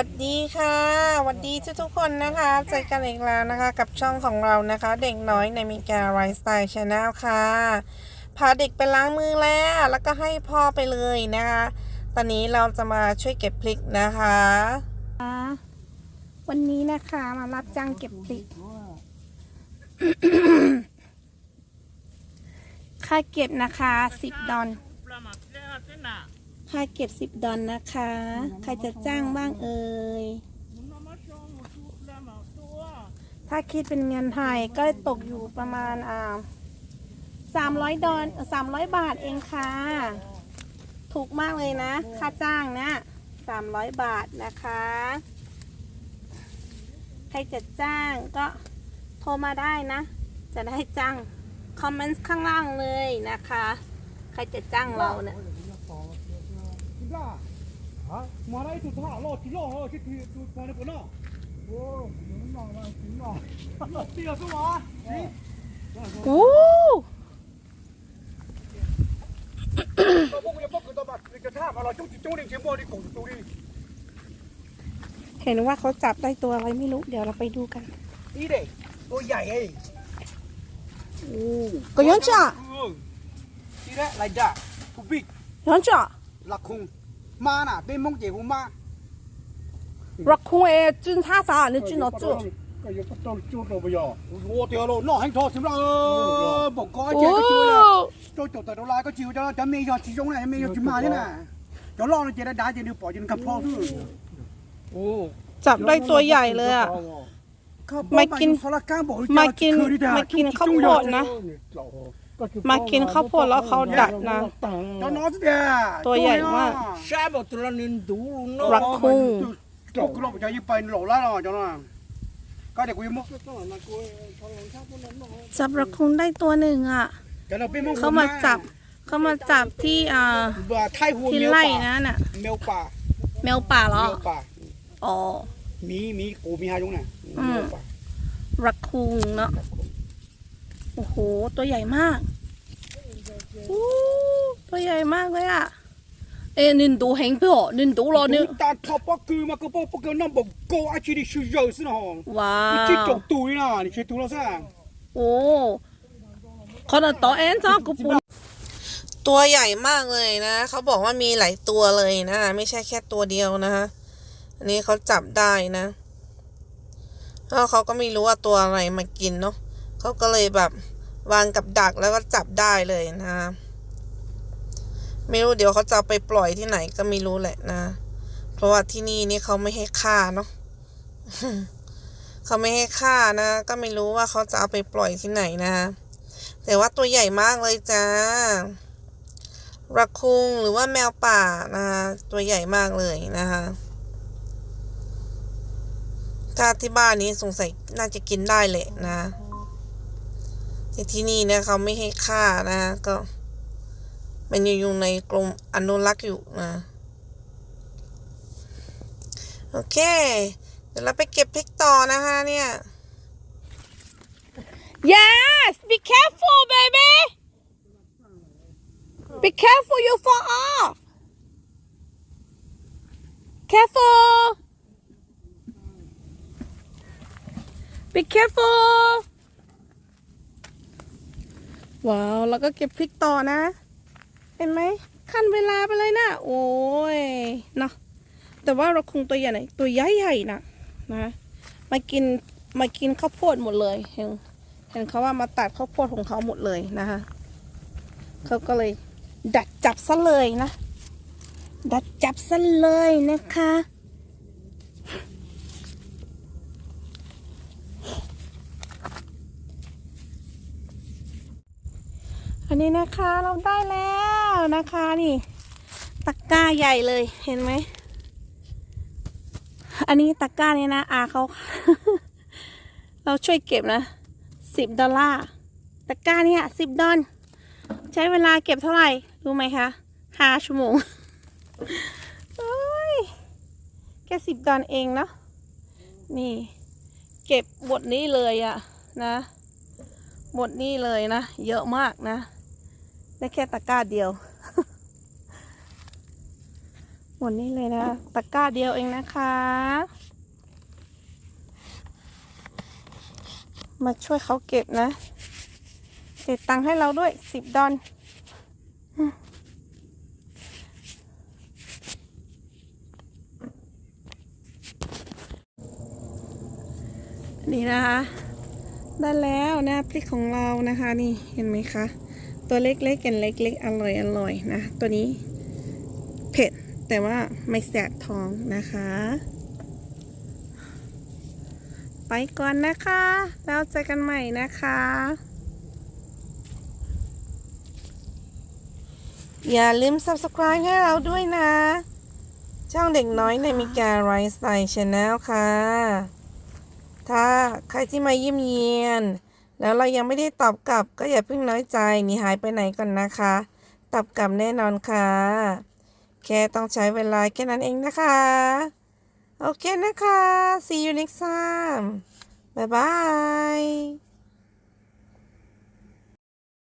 สวัสดีค่ะสวัสดีทุกทุกๆคนนะคะเจอกันอีกแล้วนะคะ กับช่องของเรานะคะ เด็กน้อยในมิกาไรสไตล์ชาแนลค่ะพาเด็กไปล้างมือแล้ว แล้วก็ให้พ่อไปเลยนะคะ ตอนนี้เราจะมาช่วยเก็บพริกนะคะ วันนี้นะคะมารับจ้างเก็บพริก ค่าเก็บนะคะสิบดอล ค่าเก็บสิบดอลนะคะ ใครจะจ้างบ้างเอ่ย ถ้าคิดเป็นเงินไทยก็ตกอยู่ประมาณอ่าสามร้อยดอลสามร้อยบาทเองค่ะ ถูกมากเลยนะ ค่าจ้างนะสามร้อยบาทนะคะ ใครจะจ้างก็โทรมาได้นะ จะได้จ้าง คอมเมนต์ข้างล่างเลยนะคะ ใครจะจ้างเราเนี่ย มาได้สุดท้าโลกิโลเขาคิดคือคือมาในปุ่นนอกโอ้หนุ่มหน่อยมาถึงหน่อยหลบเตี้ยซะวะโอ้เห็นว่าเขาจับได้ตัวอะไรไม่รู้ เดี๋ยวเราไปดูกัน นี่เด็กตัวใหญ่เองโอ้ก็ย้อนจ่าที่แรกไรจ่ากูบิกย้อนจ่าลักคง มาน่ะเป็นมงเจ๋งมารักคุ้งเอจุนท่าสาหรือจุนหนอจุก็ยังต้องจุดเราไปยอโอ้เดี๋ยวเราหน่อให้ทอสิเราบอกก้อยโอ้เจ๊ก็ชิวเลยตัวจดแต่ตัวลายก็ชิวจะจะมียอดชิจงเลยมียอดชิมาเนี่ยนะจะรอเราเจ๊ได้ได้เจ๊ดูปอจนกับพ่อคือโอ้จับได้ตัวใหญ่เลยอะมากินมากินมากินข้าวโพดนะ มากินข้าวโพดแล้วเขาดัดนะจอนอสเดียตัวใหญ่มากใช่บอกตัวนึงดูเนาะรักคุ้งจกเราจะยิบไปหล่อแล้วจอนอก็เดี๋ยวกูยังมุกจับรักคุ้งได้ตัวหนึ่งอะจะเราเป็นมุกเขามาจับเขามาจับที่อ่าบ่าไทยหัวที่เมียวไร่ป่านะน่ะเมียวป่าแมวป่าเหรอเมียวป่าอ๋อมีมีกูมีหาจงน่ะอืมเมียวป่ารักคุงเนาะ โอ้โห ตัวใหญ่มากอ้ตัวใหญ่มากเลยอะ เอ็นึนดูเห็นเพื่อนึนดูรอนึงตาทอปกือมากระปปกูนั่งบอกกูอชีดิชิเยอยสินะฮะว้าวชื่อจงตุยนะนี่ชื่อตุลาซ่าโอ้ขนาดต่อแอนจ้ากูปูตัวใหญ่มากเลยนะเขาบอกว่ามีหลายตัวเลยนะไม่ใช่แค่ตัวเดียวนะคะนี่เขาจับได้นะแล้วเขาก็ไม่รู้ว่าตัวอะไรมากินเนาะ เขาก็เลยแบบวางกับดักแล้วก็จับได้เลยนะไม่รู้เดี๋ยวเขาจะเอาไปปล่อยที่ไหนก็ไม่รู้แหละนะ เพราะว่าที่นี่นี่เขาไม่ให้ฆ่าเนาะเขาไม่ให้ฆ่านะ ก็ไม่รู้ว่าเขาจะเอาไปปล่อยที่ไหนนะ แต่ว่าตัวใหญ่มากเลยจ้ารักคุงหรือว่าแมวป่านะตัวใหญ่มากเลยนะคะถ้าที่บ้านนี้สงสัยน่าจะกินได้แหละนะ แต่ที่นี่นี่ยเขาไม่ให้ฆ่านะก็ มันยังอยู่ในกรมอนุรักษ์อยู่นะ โอเค เดี๋ยวเราไปเก็บพริกต่อนะคะเนี่ย Yes be careful baby be careful you fall off careful be careful ว้าวแล้วก็เก็บพริกต่อนะ เห็นไหมขั้นเวลาไปเลยนะโอ้ยเนาะแต่ว่าเราคงตัวใหญ่ไหนตัวใหญ่ใหญ่ๆนะนะมากินมากินข้าวโพดหมดเลยเห็นเห็นเขาว่ามาตัดข้าวโพดของเขาหมดเลยนะคะเขาก็เลยดัดจับซะเลยนะ ดัดจับซะเลยนะคะ นี้นะคะเราได้แล้วนะคะนี่ตะกร้าใหญ่เลยเห็นไหม อันนี้ตะกร้าเนี่ยนะอาเขาเราช่วยเก็บนะสิบดอลลาร์ตะกร้าเนี่ยสิบดอลใช้เวลาเก็บเท่าไหร่รู้ไหมคะห้าชั่วโมงโอ้ยแค่สิบดอลเองเนาะนี่ เก็บบทนี้เลยอะนะ บทนี้เลยนะ เยอะมากนะ ได้แค่ตะกร้าเดียว หมดนี่เลยนะ ตะกร้าเดียวเองนะคะ มาช่วยเขาเก็บนะเก็บตังค์ให้เราด้วยสิบดอนนี่นะคะ ได้แล้วนะพริกของเรานะคะ นี่เห็นไหมคะ ตัวเล็กๆกันเล็กๆอร่อยอร่อยๆนะ ตัวนี้เผ็ดแต่ว่าไม่แสบท้องนะคะ ไปก่อนนะคะแล้วเจอกันใหม่นะคะ อย่าลืม subscribe ให้เราด้วยนะ ช่องเด็กน้อยในมิกาไรส์ไซชแนลค่ะ ถ้าใครที่มาเยี่ยมเยียน แล้วเรายังไม่ได้ตอบกลับก็อย่าเพิ่งน้อยใจหนีหายไปไหนก่อนนะคะ ตอบกลับแน่นอนค่ะ แค่ต้องใช้เวลาแค่นั้นเองนะคะ โอเคนะคะ see you next time บ๊ายบาย